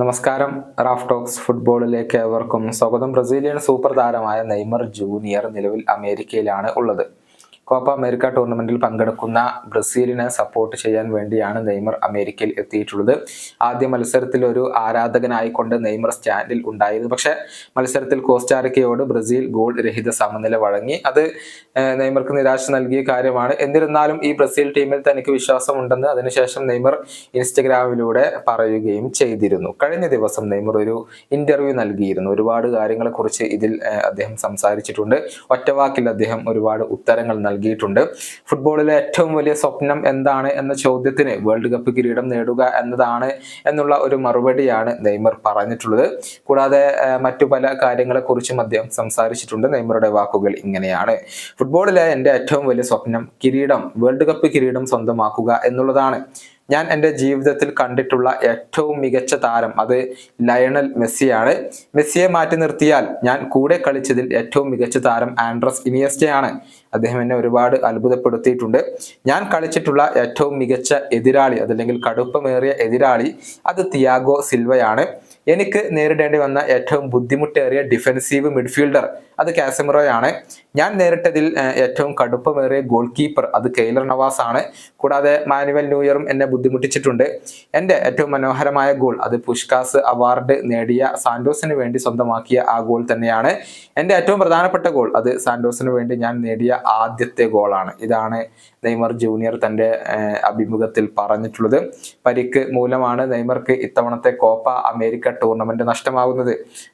നമസ്കാരം. Raf talks ഫുട്ബോളിലേക്ക് ഏവർക്കും സ്വാഗതം. ബ്രസീലിയൻ സൂപ്പർ താരമായ നെയ്മർ ജൂനിയർ നിലവിൽ അമേരിക്കയിലാണ് ഉള്ളത്. കോപ്പ അമേരിക്ക ടൂർണമെന്റിൽ പങ്കെടുക്കുന്ന ബ്രസീലിനെ സപ്പോർട്ട് ചെയ്യാൻ വേണ്ടിയാണ് നെയ്മർ അമേരിക്കയിൽ എത്തിയിട്ടുള്ളത്. ആദ്യ മത്സരത്തിൽ ഒരു ആരാധകനായിക്കൊണ്ട് നെയ്മർ സ്റ്റാൻഡിൽ ഉണ്ടായിരുന്നു. പക്ഷേ മത്സരത്തിൽ കോസ്റ്റാരിക്കയോട് ബ്രസീൽ ഗോൾ രഹിത സമനില വഴങ്ങി. അത് നെയ്മർക്ക് നിരാശ നൽകിയ കാര്യമാണ്. എന്നിരുന്നാലും ഈ ബ്രസീൽ ടീമിൽ തനിക്ക് വിശ്വാസമുണ്ടെന്ന് അതിനുശേഷം നെയ്മർ ഇൻസ്റ്റഗ്രാമിലൂടെ പറയുകയും ചെയ്തിരുന്നു. കഴിഞ്ഞ ദിവസം നെയ്മർ ഒരു ഇന്റർവ്യൂ നൽകിയിരുന്നു. ഒരുപാട് കാര്യങ്ങളെക്കുറിച്ച് ഇതിൽ അദ്ദേഹം സംസാരിച്ചിട്ടുണ്ട്. ഒറ്റവാക്കിൽ അദ്ദേഹം ഒരുപാട് ഉത്തരങ്ങൾ നൽകിയിട്ടുണ്ട്. ഫുട്ബോളിലെ ഏറ്റവും വലിയ സ്വപ്നം എന്താണ് എന്ന ചോദ്യത്തിന് വേൾഡ് കപ്പ് കിരീടം നേടുക എന്നതാണ് എന്നുള്ള ഒരു മറുപടിയാണ് നെയ്മർ പറഞ്ഞിട്ടുള്ളത്. കൂടാതെ മറ്റു പല കാര്യങ്ങളെക്കുറിച്ചും അദ്ദേഹം സംസാരിച്ചിട്ടുണ്ട്. നെയ്മറുടെ വാക്കുകൾ ഇങ്ങനെയാണ്. ഫുട്ബോളിലെ എന്റെ ഏറ്റവും വലിയ സ്വപ്നം കിരീടം വേൾഡ് കപ്പ് കിരീടം സ്വന്തമാക്കുക എന്നുള്ളതാണ്. ഞാൻ എന്റെ ജീവിതത്തിൽ കണ്ടിട്ടുള്ള ഏറ്റവും മികച്ച താരം അത് ലയണൽ മെസ്സിയാണ്. മെസ്സിയെ മാറ്റി നിർത്തിയാൽ ഞാൻ കൂടെ കളിച്ചതിൽ ഏറ്റവും മികച്ച താരം ആൻഡ്രസ് ഇനിയസ്റ്റയാണ്. അദ്ദേഹം എന്നെ ഒരുപാട് അത്ഭുതപ്പെടുത്തിയിട്ടുണ്ട്. ഞാൻ കളിച്ചിട്ടുള്ള ഏറ്റവും മികച്ച എതിരാളി അതല്ലെങ്കിൽ കടുപ്പമേറിയ എതിരാളി അത് തിയാഗോ സിൽവയാണ്. എനിക്ക് നേരിടേണ്ടി വന്ന ഏറ്റവും ബുദ്ധിമുട്ടേറിയ ഡിഫെൻസീവ് മിഡ്ഫീൽഡർ അത് കാസമിറോയാണ്. ഞാൻ നേരിട്ടതിൽ ഏറ്റവും കടുപ്പമേറിയ ഗോൾ കീപ്പർ അത് കെയ്ലർ നവാസ് ആണ് കൂടാതെ മാനുവൽ ന്യൂയറും എന്നെ ബുദ്ധിമുട്ടിച്ചിട്ടുണ്ട്. എന്റെ ഏറ്റവും മനോഹരമായ ഗോൾ അത് പുഷ്കാസ് അവാർഡ് നേടിയ സാന്റോസിന് വേണ്ടി സ്വന്തമാക്കിയ ആ ഗോൾ തന്നെയാണ്. എന്റെ ഏറ്റവും പ്രധാനപ്പെട്ട ഗോൾ അത് സാന്റോസിന് വേണ്ടി ഞാൻ നേടിയ ആദ്യത്തെ ഗോളാണ് ഇതാണ് നെയ്മർ ജൂനിയർ തന്റെ അഭിമുഖത്തിൽ പറഞ്ഞിട്ടുള്ളത്. പരിക്ക് മൂലമാണ് നെയ്മർക്ക് ഇത്തവണത്തെ കോപ്പ അമേരിക്ക ടൂർണമെന്റ് നഷ്ടമാകുന്നത്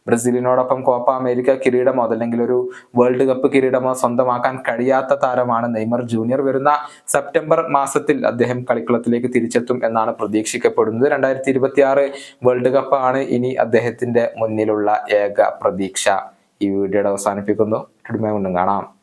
ബ്രസീലിനോടൊപ്പം കോപ്പ അമേരിക്ക കിരീടമോ അതല്ലെങ്കിൽ ഒരു വേൾഡ് കപ്പ് കിരീടമോ സ്വന്തമാക്കാൻ കഴിയാത്ത താരമാണ് നെയ്മർ ജൂനിയർ. വരുന്ന സെപ്റ്റംബർ മാസത്തിൽ അദ്ദേഹം കളിക്കളത്തിലേക്ക് തിരിച്ചെത്തും എന്നാണ് പ്രതീക്ഷിക്കപ്പെടുന്നത്. രണ്ടായിരത്തി ഇരുപത്തി ആറ് വേൾഡ് കപ്പാണ് ഇനി അദ്ദേഹത്തിന്റെ മുന്നിലുള്ള ഏക പ്രതീക്ഷ. ഈ വീഡിയോയുടെ അവസാനിപ്പിക്കുന്നു. കൊണ്ടും കാണാം.